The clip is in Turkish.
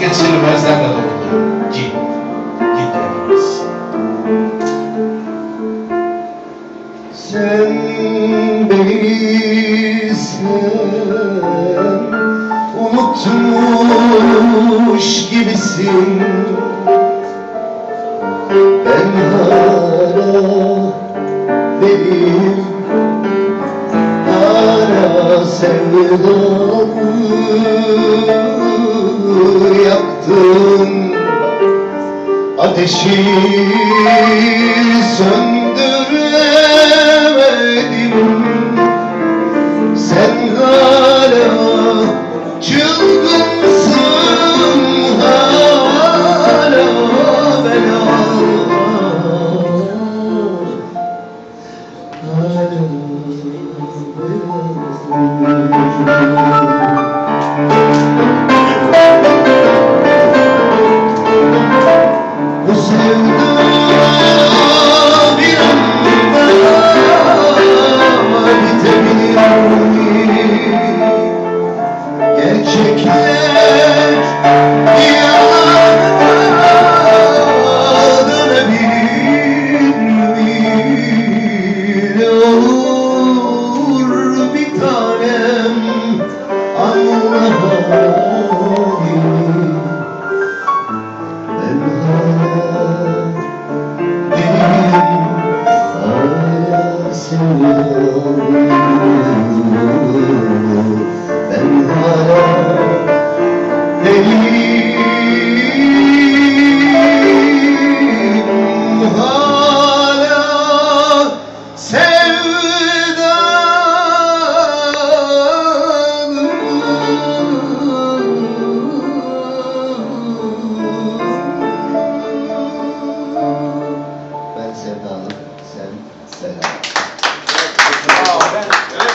vazgeçilmezlerle doludur. Git, git hepimiz. Sen beni sen unutmuş gibisin Ben hala benim hala sevdamı yaktın. Ateşi söndüremedim sevdalım, sen selam. Bravo, ben